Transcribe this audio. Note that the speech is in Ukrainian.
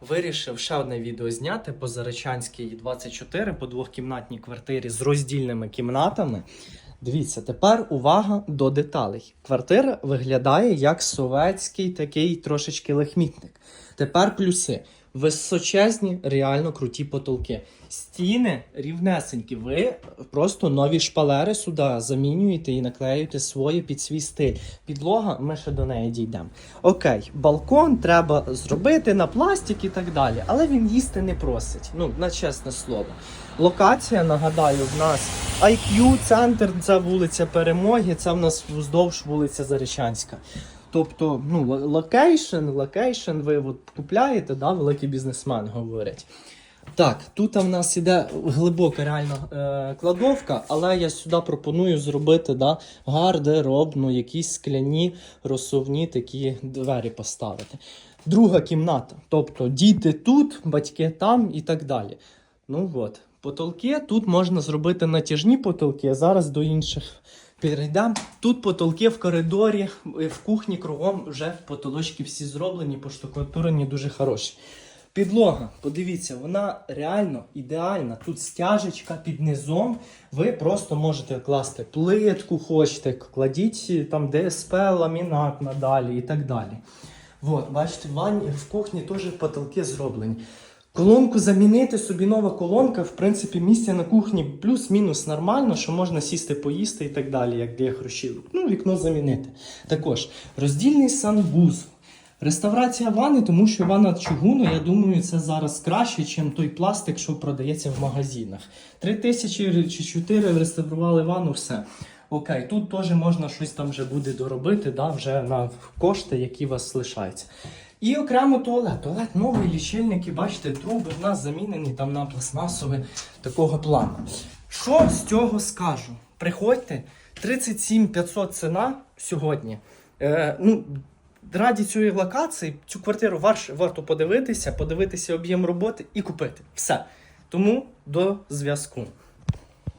Вирішив ще одне відео зняти по Заречанській 24 по двохкімнатній квартирі з роздільними кімнатами. Дивіться, тепер увага до деталей. Квартира виглядає як совєтський такий трошечки лахмітник. Тепер плюси. Височезні, реально круті потолки. Стіни рівнесенькі. Ви просто нові шпалери сюди замінюєте і наклеюєте своє під свій стиль. Підлога, ми ще до неї дійдемо. Окей, балкон треба зробити на пластик і так далі, але він їсти не просить. Ну, на чесне слово. Локація, нагадаю, в нас IQ, центр, це вулиця Перемоги, це в нас вздовж вулиця Заречанська. Тобто, ну, локейшн, локейшн, ви от купляєте, да, великий бізнесмен говорять. Так, тут в нас іде глибока реально е, кладовка, але я сюди пропоную зробити да, гардеробну, якісь скляні розсувні такі двері поставити. Друга кімната. Тобто діти тут, батьки там і так далі. Ну от, потолки тут можна зробити натяжні потолки, а зараз до інших перейдемо. Тут потолки в коридорі, е, в кухні кругом вже потолочки всі зроблені, поштукатурені дуже хороші. Підлога, подивіться, вона реально ідеальна. Тут стяжечка під низом. Ви просто можете класти плитку, хочете, кладіть там ДСП, ламінат надалі і так далі. От, бачите, в ванні, в кухні теж потолки зроблені. Колонку замінити собі нова колонка, в принципі, місця на кухні плюс-мінус нормально, що можна сісти поїсти і так далі, як для хрущів. Ну, вікно замінити. Також роздільний санвузол. Реставрація ванни, тому що ванна чугуну, я думаю, це зараз краще, ніж той пластик, що продається в магазинах. Три тисячі чи чотири реставрували ванну, все. Окей, тут теж можна щось там вже буде доробити, да, вже на кошти, які у вас лишаються. І окремо туалет. Туалет новий, лічильники, бачите, труби в нас замінені там на пластмасові такого плану. Що з цього скажу? Приходьте, 37 500 ціна сьогодні. Е, ну, раді цієї локації цю квартиру варш, варто подивитися, подивитися об'єм роботи і купити. Все. Тому до зв'язку.